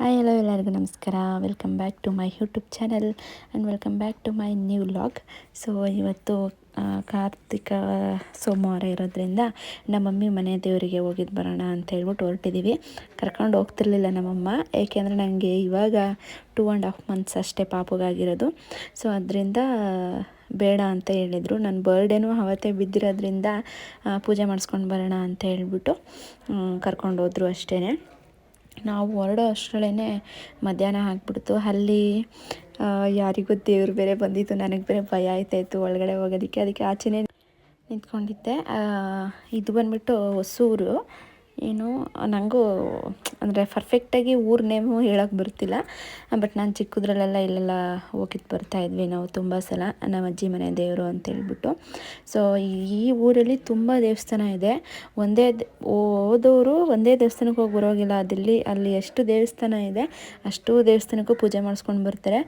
Hi hello ಎಲ್ಲರಿಗೂ ನಮಸ್ಕಾರ. Welcome back to my YouTube channel and welcome back to my new vlog so ಇವತ್ತು ಕಾರ್ತಿಕ ಸೋಮವಾರ ಇರೋದ್ರಿಂದ ನಮ್ಮ ಮಮ್ಮಿ ಮನೆ ದೇವರಿಗೆ ಹೋಗಿದ್ದು ಬರೋಣ ಅಂತ ಹೇಳ್ಬಿಟ್ಟು ಹೊರಟಿದ್ದೀವಿ ಕರ್ಕೊಂಡು ಹೋಗ್ತಿರ್ಲಿಲ್ಲ ನಮ್ಮಮ್ಮ. ಏಕೆಂದರೆ ನನಗೆ ಇವಾಗ ಟೂ ಆ್ಯಂಡ್ ಹಾಫ್ ಮಂತ್ಸ್ ಅಷ್ಟೇ ಪಾಪಗಾಗಿರೋದು. ಸೊ ಅದರಿಂದ, ಬೇಡ ಅಂತ ಹೇಳಿದರು. ನನ್ನ ಬರ್ಡೇನೂ ಅವತ್ತೇ ಬಿದ್ದಿರೋದ್ರಿಂದ ಪೂಜೆ ಮಾಡಿಸ್ಕೊಂಡು ಬರೋಣ ಅಂತ ಹೇಳ್ಬಿಟ್ಟು ಕರ್ಕೊಂಡು ಹೋದರು ಅಷ್ಟೇ ನಾವು ಹೊರಡೋ ಅಷ್ಟರಲ್ಲೇ ಮಧ್ಯಾಹ್ನ ಆಗಿಬಿಡ್ತು. ಅಲ್ಲಿ ಯಾರಿಗೂ ದೇವ್ರು ಬೇರೆ ಬಂದಿತ್ತು. ನನಗೆ ಬೇರೆ ಭಯ ಆಯ್ತಾಯಿತ್ತು ಒಳಗಡೆ ಹೋಗೋದಕ್ಕೆ. ಅದಕ್ಕೆ ಆಚೆನೇ ನಿಂತ್ಕೊಂಡಿದ್ದೆ. ಇದು ಬಂದ್ಬಿಟ್ಟು ಹೊಸೂರು. ಏನು ನನಗೂ ಅಂದರೆ ಪರ್ಫೆಕ್ಟಾಗಿ ಊರ ನೇಮು ಹೇಳೋಕ್ಕೆ ಬರ್ತಿಲ್ಲ. ಬಟ್ ನಾನು ಚಿಕ್ಕದ್ರಲ್ಲೆಲ್ಲ ಇಲ್ಲೆಲ್ಲ ಹೋಗಿದ್ದು ಬರ್ತಾ ಇದ್ವಿ ನಾವು ತುಂಬ ಸಲ, ನಮ್ಮ ಅಜ್ಜಿ ಮನೆ ದೇವರು ಅಂತ ಅಂತೇಳ್ಬಿಟ್ಟು ಸೊ ಈ ಊರಲ್ಲಿ ತುಂಬ ದೇವಸ್ಥಾನ ಇದೆ. ಒಂದೇ ಓದೋರು ಒಂದೇ ದೇವಸ್ಥಾನಕ್ಕೆ ಹೋಗಿ ಬರೋಗಿಲ್ಲ. ಅದಲ್ಲಿ, ಅಲ್ಲಿ ಎಷ್ಟು ದೇವಸ್ಥಾನ ಇದೆ, ಅಷ್ಟು ದೇವಸ್ಥಾನಕ್ಕೂ ಪೂಜೆ ಮಾಡಿಸ್ಕೊಂಡು ಬರ್ತಾರೆ.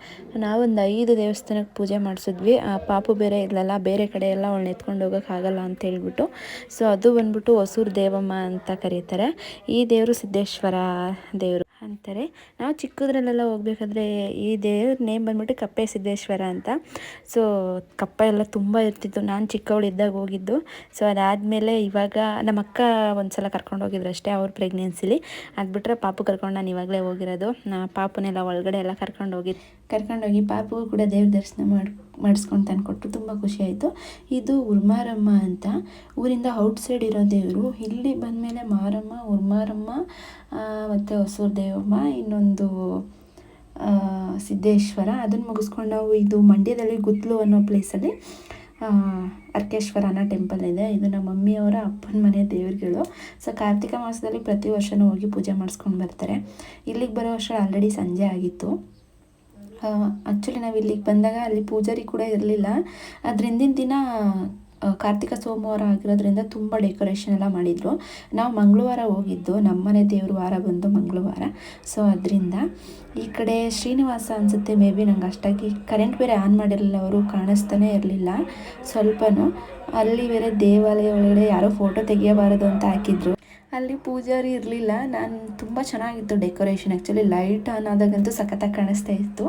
ನಾವೊಂದು ಐದು ದೇವಸ್ಥಾನಕ್ಕೆ ಪೂಜೆ ಮಾಡಿಸಿದ್ವಿ. ಆ ಪಾಪು ಬೇರೆ ಇರಲಿಲ್ಲ, ಬೇರೆ ಕಡೆ ಎಲ್ಲ ಅವಳನ್ನ ಎತ್ಕೊಂಡು ಹೋಗೋಕ್ಕಾಗಲ್ಲ ಅಂತ ಹೇಳ್ಬಿಟ್ಟು. ಸೊ ಅದು ಬಂದ್ಬಿಟ್ಟು ಹೊಸೂರು ದೇವಮ್ಮ ಅಂತ ಕರೀತಾರೆ. ಈ ದೇವರು ಸಿದ್ದೇಶ್ವರ ದೇವರು ಅಂತಾರೆ. ನಾವು ಚಿಕ್ಕದ್ರಲ್ಲೆಲ್ಲ ಹೋಗ್ಬೇಕಾದ್ರೆ ಈ ದೇವ್ರ ನೇಮ್ ಬಂದ್ಬಿಟ್ಟು ಕಪ್ಪೆ ಸಿದ್ದೇಶ್ವರ ಅಂತ. ಸೊ ಕಪ್ಪ ಎಲ್ಲ ತುಂಬ ಇರ್ತಿತ್ತು. ನಾನು ಚಿಕ್ಕವಳಿದ್ದಾಗ ಹೋಗಿದ್ದು. ಸೊ ಅದಾದಮೇಲೆ ಇವಾಗ ನಮ್ಮ ಅಕ್ಕ ಒಂದು ಸಲ ಕರ್ಕೊಂಡು ಹೋಗಿದ್ರು ಅಷ್ಟೇ ಅವ್ರ ಪ್ರೆಗ್ನೆನ್ಸಿಲಿ ಅದು ಬಿಟ್ಟರೆ ಪಾಪು ಕರ್ಕೊಂಡು ನಾನು ಇವಾಗಲೇ ಹೋಗಿರೋದು. ನಾ ಪಾಪುನೆಲ್ಲ ಒಳಗಡೆ ಎಲ್ಲ ಕರ್ಕೊಂಡು ಹೋಗಿ ಕರ್ಕೊಂಡೋಗಿ ಪಾಪಗೂ ಕೂಡ ದೇವ್ರ ದರ್ಶನ ಮಾಡಿ, ಮಾಡಿಸ್ಕೊಂಡು ತಂದುಕೊಟ್ರು ತುಂಬ ಖುಷಿ ಆಯಿತು. ಇದು ಉರ್ಮಾರಮ್ಮ ಅಂತ. ಊರಿಂದ ಔಟ್ ಸೈಡ್ ಇರೋ ದೇವರು. ಇಲ್ಲಿ ಬಂದಮೇಲೆ ಮಾರಮ್ಮ, ಉರ್ಮಾರಮ್ಮ ಮತ್ತು ಹೊಸೂರು ದೇವಮ್ಮ, ಇನ್ನೊಂದು ಸಿದ್ದೇಶ್ವರ. ಅದನ್ನು ಮುಗಿಸ್ಕೊಂಡು ನಾವು ಇದು ಮಂಡ್ಯದಲ್ಲಿ ಗುತ್ಲು ಅನ್ನೋ ಪ್ಲೇಸಲ್ಲಿ ಅರ್ಕೇಶ್ವರ ಅನ್ನೋ ಟೆಂಪಲ್ ಇದೆ. ಇದು ನಮ್ಮ ಮಮ್ಮಿಯವರ ಅಪ್ಪನ ಮನೆ ದೇವರುಗಳು. ಸೊ ಕಾರ್ತಿಕ ಮಾಸದಲ್ಲಿ ಪ್ರತಿ ವರ್ಷವೂ ಹೋಗಿ ಪೂಜೆ ಮಾಡಿಸ್ಕೊಂಡು ಬರ್ತಾರೆ. ಇಲ್ಲಿಗೆ ಬರೋ ವರ್ಷ ಆಲ್ರೆಡಿ ಸಂಜೆ ಆಗಿತ್ತು. ಆ್ಯಕ್ಚುಲಿ ನಾವು ಇಲ್ಲಿಗೆ ಬಂದಾಗ ಅಲ್ಲಿ ಪೂಜಾರಿ ಕೂಡ ಇರಲಿಲ್ಲ. ಅದ್ರ ಹಿಂದಿನ ದಿನ ಕಾರ್ತಿಕ ಸೋಮವಾರ ಆಗಿರೋದ್ರಿಂದ ತುಂಬ ಡೆಕೋರೇಷನ್ ಎಲ್ಲ ಮಾಡಿದರು. ನಾವು ಮಂಗಳವಾರ ಹೋಗಿದ್ದು, ನಮ್ಮನೆ ದೇವರು ವಾರ ಬಂದು ಮಂಗಳವಾರ. ಸೊ ಅದರಿಂದ ಈ ಕಡೆ ಶ್ರೀನಿವಾಸ ಅನಿಸುತ್ತೆ ಮೇ ಬಿ ನಂಗೆ ಅಷ್ಟಾಗಿ ಕರೆಂಟ್ ಬೇರೆ ಆನ್ ಮಾಡಿರಲಿಲ್ಲ, ಅವರು ಕಾಣಿಸ್ತಾನೇ ಇರಲಿಲ್ಲ. ಸ್ವಲ್ಪನೂ ಅಲ್ಲಿ ಬೇರೆ ದೇವಾಲಯ ಒಳಗಡೆ ಯಾರೋ ಫೋಟೋ ತೆಗೆಯಬಾರದು ಅಂತ ಹಾಕಿದ್ರು. ಅಲ್ಲಿ ಪೂಜಾರಿ ಇರಲಿಲ್ಲ, ನಾನು ತುಂಬ ಚೆನ್ನಾಗಿತ್ತು ಡೆಕೋರೇಷನ್ ಆ್ಯಕ್ಚುಲಿ ಲೈಟ್ ಆನ್ ಆದಾಗಂತೂ ಸಖತ್ತಾಗಿ ಕಾಣಿಸ್ತಾ ಇತ್ತು.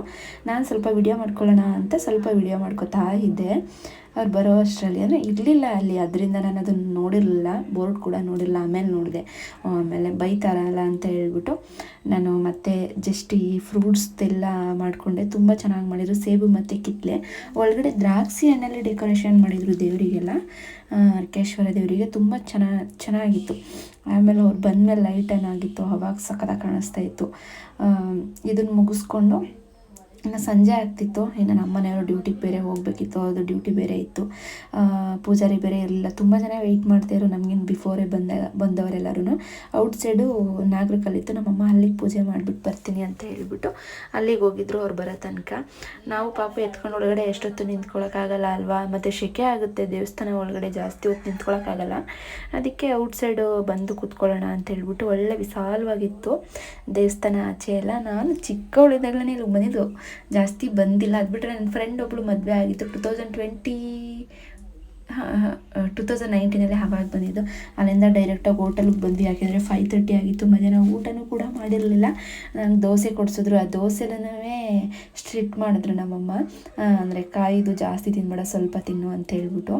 ನಾನು ಸ್ವಲ್ಪ ವಿಡಿಯೋ ಮಾಡ್ಕೊಳ್ಳೋಣ ಅಂತ ಸ್ವಲ್ಪ ವಿಡಿಯೋ ಮಾಡ್ಕೋತಾ ಇದ್ದೆ. ಅವ್ರು ಬರೋ ಅಷ್ಟರಲ್ಲಿ ಅಂದರೆ ಇರಲಿಲ್ಲ ಅಲ್ಲಿ. ಅದರಿಂದ ನಾನು ಅದನ್ನು ನೋಡಿರಲಿಲ್ಲ. ಬೋರ್ಡ್ ಕೂಡ ನೋಡಿಲ್ಲ ಆಮೇಲೆ ನೋಡಿದೆ. ಆಮೇಲೆ ಬೈತಾರಲ್ಲ ಅಂತ ಹೇಳ್ಬಿಟ್ಟು ನಾನು ಮತ್ತೆ ಜಸ್ಟ್ ಈ ಫ್ರೂಟ್ಸ್ ಎಲ್ಲ ಮಾಡಿಕೊಂಡೆ. ತುಂಬ ಚೆನ್ನಾಗಿ ಮಾಡಿದರು. ಸೇಬು ಮತ್ತು ಕಿತ್ಲೆ. ಒಳಗಡೆ ದ್ರಾಕ್ಷಿ ಹಣ್ಣಲ್ಲಿ ಡೆಕೋರೇಷನ್ ಮಾಡಿದರು ದೇವರಿಗೆಲ್ಲ. ಅರ್ಕೇಶ್ವರ ದೇವರಿಗೆ ತುಂಬ ಚೆನ್ನಾಗಿ ಚೆನ್ನಾಗಿತ್ತು. ಆಮೇಲೆ ಅವ್ರು ಬಂದಮೇಲೆ ಲೈಟ್ ಏನಾಗಿತ್ತು? ಅವಾಗ ಸಖತ್ತಾಗಿ ಕಾಣಿಸ್ತಾ ಇತ್ತು. ಇದನ್ನು ಮುಗಿಸ್ಕೊಂಡು ಇನ್ನು ಸಂಜೆ ಆಗ್ತಿತ್ತು, ಇನ್ನು ನಮ್ಮ ಮನೆಯವರು ಡ್ಯೂಟಿಗೆ ಬೇರೆ ಹೋಗಬೇಕಿತ್ತು ಅದು ಡ್ಯೂಟಿ ಬೇರೆ ಇತ್ತು. ಪೂಜಾರಿ ಬೇರೆ ಇರಲಿಲ್ಲ. ತುಂಬ ಜನ ವೆಯ್ಟ್ ಮಾಡ್ತಾಯಿದ್ರು ನಮಗಿನ್ನು ಬಿಫೋರೇ ಬಂದ ಬಂದವರೆಲ್ಲರೂ ಔಟ್ ಸೈಡು ನಾಗರಿಕಲ್ಲಿತ್ತು ನಮ್ಮಮ್ಮ ಅಲ್ಲಿಗೆ ಪೂಜೆ ಮಾಡಿಬಿಟ್ಟು ಬರ್ತೀನಿ ಅಂತ ಹೇಳಿಬಿಟ್ಟು ಅಲ್ಲಿಗೆ ಹೋಗಿದ್ರು ಅವ್ರು ಬರೋ ತನಕ. ನಾವು ಪಾಪ ಎತ್ಕೊಂಡು ಒಳಗಡೆ ಎಷ್ಟೊತ್ತು ನಿಂತ್ಕೊಳ್ಳೋಕ್ಕಾಗಲ್ಲ ಅಲ್ವಾ? ಮತ್ತು ಶೆಕೆ ಆಗುತ್ತೆ, ದೇವಸ್ಥಾನ ಒಳಗಡೆ ಜಾಸ್ತಿ ಹೊತ್ತು ನಿಂತ್ಕೊಳ್ಳೋಕ್ಕಾಗಲ್ಲ ಅದಕ್ಕೆ ಔಟ್ ಸೈಡು ಬಂದು ಕೂತ್ಕೊಳ್ಳೋಣ ಅಂತ ಹೇಳ್ಬಿಟ್ಟು ಒಳ್ಳೆ ವಿಶಾಲವಾಗಿತ್ತು ದೇವಸ್ಥಾನ ಆಚೆ ಎಲ್ಲ. ನಾನು ಚಿಕ್ಕವಳಿದ್ದಾಗಲೇ ಇಲ್ಲಿಗೆ ಬಂದಿದ್ದು. ಜಾಸ್ತಿ ಬಂದಿಲ್ಲ. ಅದು ಬಿಟ್ಟರೆ ನನ್ನ ಫ್ರೆಂಡ್ ಒಬ್ಬಳು ಮದುವೆ ಆಗಿತ್ತು two thousand twenty two thousand ನೈನ್ಟೀನಲ್ಲಿ ಹಾಗಾಗಿ ಬಂದಿದ್ದು ಅಲ್ಲಿಂದ ಡೈರೆಕ್ಟಾಗಿ ಹೋಟೆಲ್ಗೆ ಬಂದು ಯಾಕೆಂದರೆ ಫೈವ್ ತರ್ಟಿ ಆಗಿತ್ತು ಮಧ್ಯಾಹ್ನ ಊಟನೂ ಕೂಡ ಮಾಡಿರಲಿಲ್ಲ ನಂಗೆ ದೋಸೆ ಕೊಡಿಸಿದ್ರು ಆ ದೋಸೆಲೂ ಸ್ಟ್ರಿಕ್ಟ್ ಮಾಡಿದ್ರು ನಮ್ಮಮ್ಮ ಅಂದರೆ ಕಾಯಿದು ಜಾಸ್ತಿ ತಿನ್ಬೇಡ ಸ್ವಲ್ಪ ತಿನ್ನು ಅಂತ ಹೇಳ್ಬಿಟ್ಟು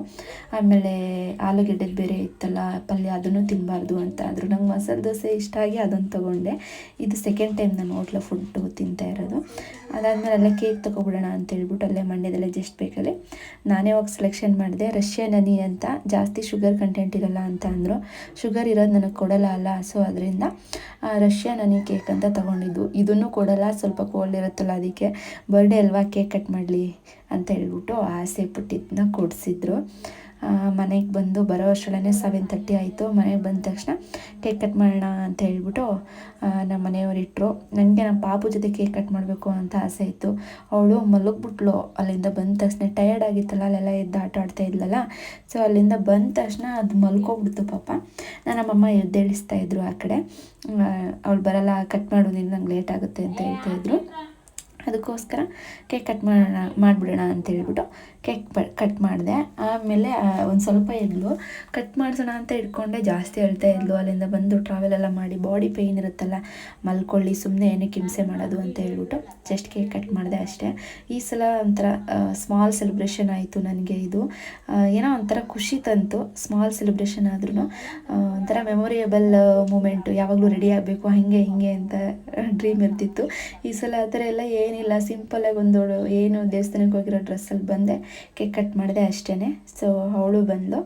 ಆಮೇಲೆ ಆಲೂಗೆಡ್ಡೆದು ಬೇರೆ ಇತ್ತಲ್ಲ ಪಲ್ಯ ಅದನ್ನು ತಿನ್ನಬಾರ್ದು ಅಂತ ಆದರು ನಂಗೆ ಮಸಾಲೆ ದೋಸೆ ಇಷ್ಟ ಆಗಿ ಅದನ್ನು ತೊಗೊಂಡೆ ಇದು ಸೆಕೆಂಡ್ ಟೈಮ್ ನಾನು ಹೋಟ್ಲ ಫುಡ್ಡು ತಿಂತಾ ಇರೋದು ಅದಾದಮೇಲೆ ಅಲ್ಲೇ ಕೇಕ್ ತೊಗೊಬಿಡೋಣ ಅಂತ ಹೇಳ್ಬಿಟ್ಟು ಅಲ್ಲೇ ಮಂಡ್ಯದಲ್ಲೇ ಜಸ್ಟ್ ಬೇಕಲ್ಲಿ ನಾನೇ ಹೋಗಿ ಸೆಲೆಕ್ಷನ್ ಮಾಡಿದೆ ರಷ್ಯನ್ ನನಿ ಅಂತ, ಜಾಸ್ತಿ ಶುಗರ್ ಕಂಟೆಂಟ್ ಇರಲ್ಲ ಅಂತ ಅಂದರು. ಶುಗರ್ ಇರೋದು ನನಗೆ ಕೊಡಲ್ಲ ಅಲ್ಲ ಸೊ ಅದರಿಂದ ರಷ್ಯಾ ನನಗೆ ಕೇಕ್ ಅಂತ ತೊಗೊಂಡಿದ್ದು. ಇದನ್ನು ಕೊಡಲ್ಲ, ಸ್ವಲ್ಪ ಕೋಲ್ಡ್ ಇರುತ್ತಲ್ಲ, ಅದಕ್ಕೆ ಬರ್ಡೇ ಅಲ್ವಾ ಕೇಕ್ ಕಟ್ ಮಾಡಲಿ? ಅಂತ ಹೇಳ್ಬಿಟ್ಟು ಆಸೆ ಪಟ್ಟಿದ್ದನ್ನ ಕೊಡಿಸಿದ್ರು. ಮನೆಗೆ ಬಂದು ಬರೋ ಅಷ್ಟರಲ್ಲೇ ಸೆವೆನ್ ತರ್ಟಿ ಆಯಿತು. ಮನೆಗೆ ಬಂದ ತಕ್ಷಣ ಕೇಕ್ ಕಟ್ ಮಾಡೋಣ ಅಂತ ಹೇಳ್ಬಿಟ್ಟು ನಮ್ಮ ಮನೆಯವರು ಇಟ್ಟರು ನನಗೆ ನಮ್ಮ ಪಾಪು ಜೊತೆ ಕೇಕ್ ಕಟ್ ಮಾಡಬೇಕು ಅಂತ ಆಸೆ ಇತ್ತು. ಅವಳು ಮಲಗ್ಬಿಟ್ಲು. ಅಲ್ಲಿಂದ ಬಂದ ತಕ್ಷಣ ಟಯರ್ಡ್ ಆಗಿತ್ತಲ್ಲ, ಅಲ್ಲೆಲ್ಲ ಎದ್ದು ಆಟ ಆಡ್ತಾ ಇದ್ಲಲ್ಲ. ಸೊ ಅಲ್ಲಿಂದ ಬಂದ ತಕ್ಷಣ ಅದು ಮಲ್ಕೋಗ್ಬಿಡ್ತು ಪಾಪ. ನಾನು ನಮ್ಮಮ್ಮ ಎದ್ದೇಳಿಸ್ತಾ ಇದ್ರು ಆ ಕಡೆ. ಅವಳು ಬರಲ್ಲ ಕಟ್ ಮಾಡು, ನಂಗೆ ಲೇಟ್ ಆಗುತ್ತೆ ಅಂತ ಹೇಳ್ತಾ ಇದ್ರು. ಅದಕ್ಕೋಸ್ಕರ ಕೇಕ್ ಕಟ್ ಮಾಡೋಣ ಮಾಡಿಬಿಡೋಣ ಅಂತ ಹೇಳ್ಬಿಟ್ಟು ಕೇಕ್ ಕಟ್ ಮಾಡಿದೆ. ಆಮೇಲೆ ಒಂದು ಸ್ವಲ್ಪ ಇದ್ಲು ಕಟ್ ಮಾಡಿಸೋಣ ಅಂತ ಇಟ್ಕೊಂಡೆ, ಜಾಸ್ತಿ ಹೇಳ್ತಾ ಇದ್ಲು ಅಲ್ಲಿಂದ ಬಂದು ಟ್ರಾವೆಲ್ ಎಲ್ಲ ಮಾಡಿ ಬಾಡಿ ಪೇಯ್ನ್ ಇರುತ್ತಲ್ಲ, ಮಲ್ಕೊಳ್ಳಿ ಸುಮ್ಮನೆ ಏನಕ್ಕೆ ಹಿಂಸೆ ಮಾಡೋದು ಅಂತ ಹೇಳ್ಬಿಟ್ಟು ಜಸ್ಟ್ ಕೇಕ್ ಕಟ್ ಮಾಡಿದೆ ಅಷ್ಟೇ. ಈ ಸಲ ಒಂಥರ ಸ್ಮಾಲ್ ಸೆಲೆಬ್ರೇಷನ್ ಆಯಿತು ನನಗೆ ಇದು. ಏನೋ ಒಂಥರ ಖುಷಿ ತಂತು ಸ್ಮಾಲ್ ಸೆಲೆಬ್ರೇಷನ್ ಆದ್ರೂ ಒಂಥರ ಮೆಮೊರಿಯಬಲ್ ಮೂಮೆಂಟು ಯಾವಾಗಲೂ ರೆಡಿ ಆಗಬೇಕು, ಹಾಗೆ, ಹಿಂಗೆ ಅಂತ ಡ್ರೀಮ್ ಇರ್ತಿತ್ತು. ಈ ಸಲ ಆ ಥರ ಎಲ್ಲ ಏನಿಲ್ಲ. ಸಿಂಪಲಾಗಿ ಒಂದು ಏನು ದೇವಸ್ಥಾನಕ್ಕೆ ಹೋಗಿರೋ ಡ್ರೆಸ್ಸಲ್ಲಿ ಬಂದೆ. ಕೇಕ್ ಕಟ್ ಮಾಡಿದೆ ಅಷ್ಟೇ ಸೊ ಅವಳು ಬಂದು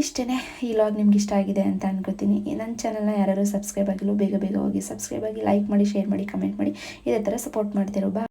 ಇಷ್ಟೇ ಈ ಲಾಗ್ ನಿಮ್ಗೆ ಇಷ್ಟ ಆಗಿದೆ ಅಂತ ಅನ್ಕೋತೀನಿ. ನನ್ನ ಚಾನಲ್ನ ಯಾರು ಸಬ್ಸ್ಕ್ರೈಬ್ ಆಗಿಲ್ಲ ಬೇಗ ಬೇಗ ಹೋಗಿ ಸಬ್ಸ್ಕ್ರೈಬ್ ಆಗಿ ಲೈಕ್ ಮಾಡಿ ಶೇರ್ ಮಾಡಿ ಕಮೆಂಟ್ ಮಾಡಿ, ಇದೇ ಥರ ಸಪೋರ್ಟ್ ಮಾಡ್ತಿರೋ ಬಾ